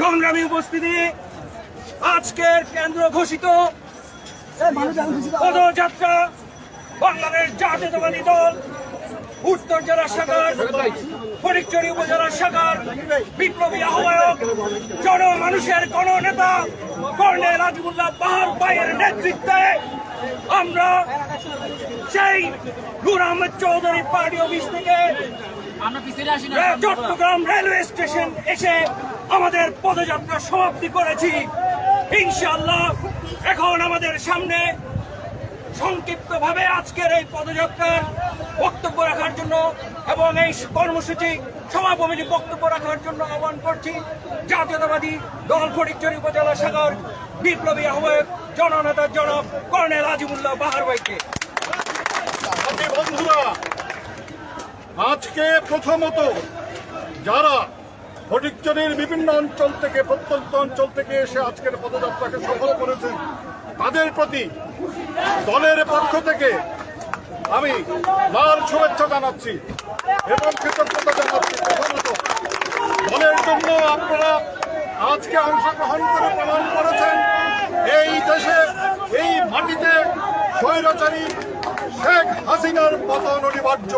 সংগ্রামী উপস্থিতি আজকের কেন্দ্র ঘোষিত পদযাত্রা বাংলাদেশ জাতীয়তাবাদী দল, উত্তর জেলা শাখার ফটিকচুরি উপজেলা শাখার বিপ্লবী আহ্বায়ক, জনমানুষের গণনেতা কর্নেল আজিবুল্লাহ বাহার ভাইয়ের নেতৃত্বে আমরা সেই নূর আহমেদ চৌধুরী পার্টি অফিস থেকে চট্টগ্রাম রেলওয়ে স্টেশন এসে আমাদের পদযাত্রা সমাপ্তি করেছি। ইনশাল্লাহ এখন আমাদের সামনে সংক্ষিপ্ত ভাবে আজকের এই পদযাত্রার বক্তব্য রাখার জন্য এবং এই কর্মসূচি সমাপনী বক্তব্য রাখার জন্য আহ্বান করছি জাতীয়তাবাদী দল ফটিকচুরি উপজেলা শাখার বিপ্লবী আহ্বায়ক জননেতা জনক কর্নেল আজিমুল্লাহ বাহার ভাইকে বন্ধুরা, আজকে প্রথমত যারা ফটিকচুরির বিভিন্ন অঞ্চল থেকে, প্রত্যন্ত অঞ্চল থেকে এসে আজকের পদযাত্রাকে সফল করেছেন, তাদের প্রতি দলের পক্ষ থেকে আমি লাল শুভেচ্ছা জানাচ্ছি এবং কৃতজ্ঞতা জানাচ্ছি প্রথমত দলের জন্য আপনারা আজকে অংশগ্রহণ করে প্রমাণ করেছেন এই দেশে এই মাটিতে স্বৈরাচারী শেখ হাসিনার পতন অনিবার্য।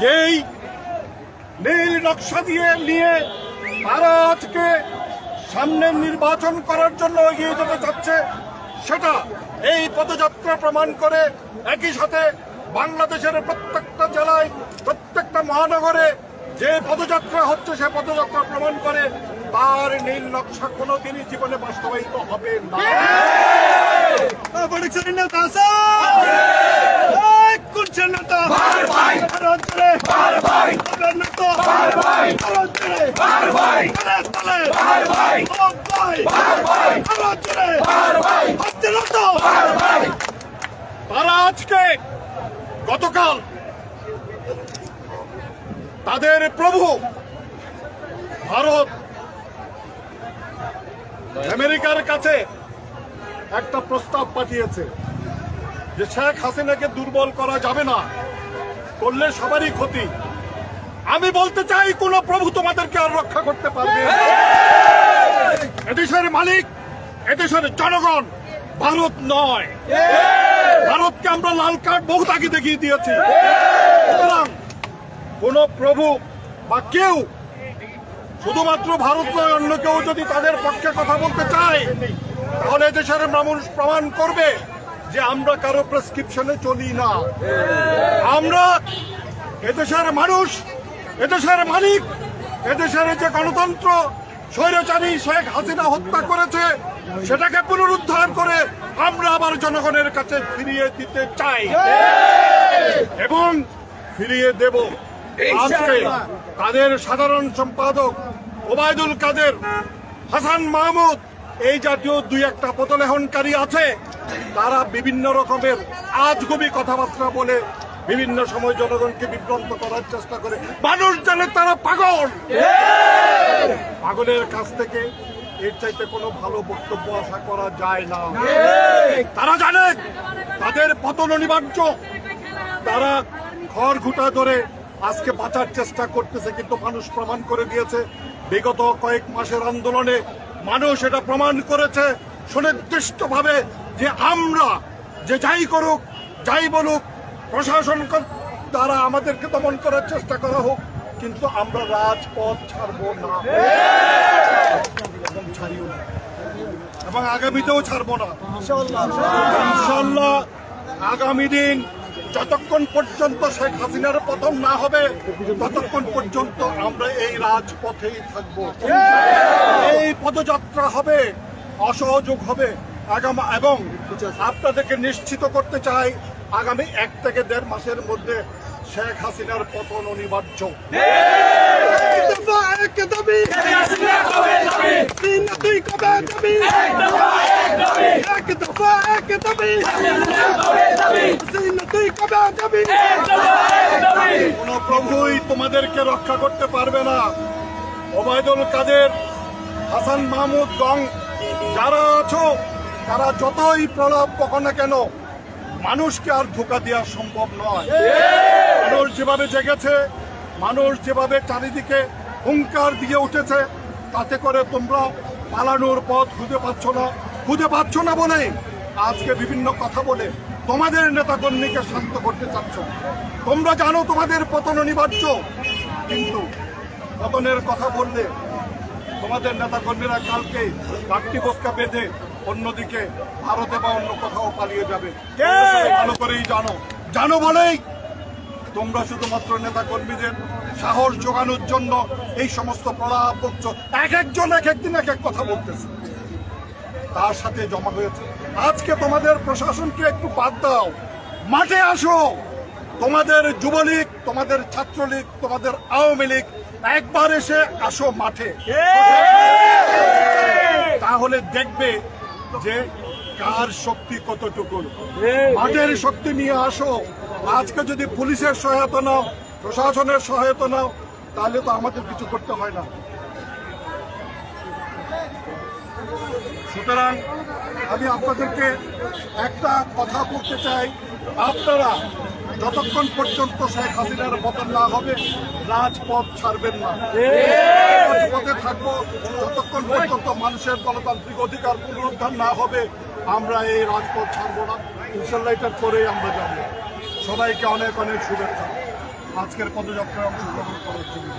যেই নীল নকশা দিয়ে নিয়ে আজকে সামনের নির্বাচন করার জন্য এগিয়ে যেতে চাচ্ছে, সেটা এই পদযাত্রা প্রমাণ করে একই সাথে বাংলাদেশের প্রত্যেকটা জেলায়, প্রত্যেকটা মহানগরে যে পদযাত্রা হচ্ছে সে পদযাত্রা প্রমাণ করে, তার নীল নকশা কোনোদিনই জীবনে বাস্তবায়িত হবে না। তারা আজকে গতকাল তাদের প্রভু ভারত আমেরিকার কাছে একটা প্রস্তাব পাঠিয়েছে। যে শেখ হাসিনাকে দুর্বল করা যাবে না, করলে সবারই ক্ষতি। আমি বলতে চাই, কোন প্রভু তোমাদেরকে আর রক্ষা করতে পারবে। এদেশের মালিক, এদেশের জনগণ ভারত নয়। ভারতকে আমরা লাল কার্ড বহুত আগে দেখিয়ে দিয়েছি। সুতরাং কোন প্রভু বা কেউ, শুধুমাত্র ভারত নয়, অন্য কেউ যদি তাদের পক্ষে কথা বলতে চায়, তাহলে দেশের মানুষ প্রমাণ করবে। যে আমরা কারও প্রেসক্রিপশনে চলি না। আমরা এদেশের মানুষ, এদেশের মালিক, এদেশের যে গণতন্ত্র, স্বৈরাচারী শেখ হাসিনা হত্যা করেছে, সেটাকে পুনরুদ্ধার করে আমরা আবার জনগণের কাছে ফিরিয়ে দিতে চাই। এবং ফিরিয়ে দেব। আজকে তাদের সাধারণ সম্পাদক ওবায়দুল কাদের, হাসান মাহমুদ এই জাতীয় দুই একটা পতলেহনকারী আছে, তারা বিভিন্ন রকমের আজগুবি কথাবার্তা বলে বিভিন্ন সময় জনগণকে বিভ্রান্ত করার চেষ্টা করে। মানুষ জানে তারা পাগল। পাগলের কাছ থেকে এর চাইতে কোনো ভালো বক্তব্য আশা করা যায় না। তারা জানে তাদের পতন অনিবার্য। তারা খড় ঘুটা ধরে আজকে বাঁচার চেষ্টা করতেছে, কিন্তু মানুষ প্রমাণ করে দিয়েছে, বিগত কয়েক মাসের আন্দোলনে মানুষ এটা প্রমাণ করেছে সুনির্দিষ্টভাবে যে আমরা যে যাই করুক, যাই বলুক, প্রশাসন দ্বারা আমাদেরকে দমন করার চেষ্টা করা হোক, কিন্তু আমরা রাজপথ ছাড়বো না। ছাড়িও না। এবং আগামীতেও ছাড়বো না। ইনশাল্লাহ আগামী দিন যতক্ষণ পর্যন্ত শেখ হাসিনার পতন না হবে ততক্ষণ পর্যন্ত আমরা এই রাজপথেই থাকব এই পদযাত্রা হবে অসহযোগ হবে আগামী এবং আপনাদেরকে নিশ্চিত করতে চাই আগামী এক থেকে দেড় মাসের মধ্যে শেখ হাসিনার পতন অনিবার্য কোন প্রভুই তোমাদেরকে রক্ষা করতে পারবে না। ওবায়দুল কাদের, হাসান মাহমুদ গং, যারা আছো, তারা যতই প্রলাপ বকো না কেন, মানুষকে আর ধোকা দেওয়া সম্ভব নয়। মানুষ যেভাবে জেগেছে, মানুষ যেভাবে চারিদিকে হুঙ্কার দিয়ে উঠেছে, তাতে করে তোমরা পালানোর পথ খুঁজে পাচ্ছ না। খুঁজে পাচ্ছ না বলে আজকে বিভিন্ন কথা বলে তোমাদের নেতাকর্মীকে শান্ত করতে চাচ্ছ। তোমরা জানো তোমাদের পতন অনিবার্য। কিন্তু পতনের কথা বললে তোমাদের নেতা কর্মীরা কালকে লাঠি বস্কা বেঁধে অন্যদিকে ভারতে বা অন্য কোথাও পালিয়ে যাবে। ভালো করেই জানো। জানো বলেই তোমরা শুধুমাত্র নেতা কর্মীদের সাহস যোগানোর জন্য এই সমস্ত প্রলাপ বকছ। এক একজন এক একদিন এক এক কথা বলতেছে। তার সাথে জমা হয়েছে আজকে তোমাদের প্রশাসনকে একটু বাদ দাও। মাঠে আসো। তোমাদের যুবলীগ, তোমাদের ছাত্রলীগ, তোমাদের আওয়ামী লীগ একবার এসে আসো মাঠে। তাহলে দেখবে যে কার শক্তি কতটুকু। মাঠের শক্তি নিয়ে আসো। আজকে যদি পুলিশের সহায়তা নাও, প্রশাসনের সহায়তা নাও, তাহলে তো আমাদের কিছু করতে হয় না। সুতরাং আমি আপনাদেরকে একটা কথা বলতে চাই। আপনারা যতক্ষণ পর্যন্ত শেখ হাসিনার পতন না হবে, রাজপথ ছাড়বেন না। রাজপথে থাকব, যতক্ষণ পর্যন্ত মানুষের গণতান্ত্রিক অধিকার পুনরুদ্ধার না হবে, আমরা এই রাজপথ ছাড়বো না। ইনশাল্লাহ এটা করেই আমরা যাব। সবাইকে অনেক অনেক শুভেচ্ছা। আজকের পদযাত্রায় অংশগ্রহণ করার জন্য।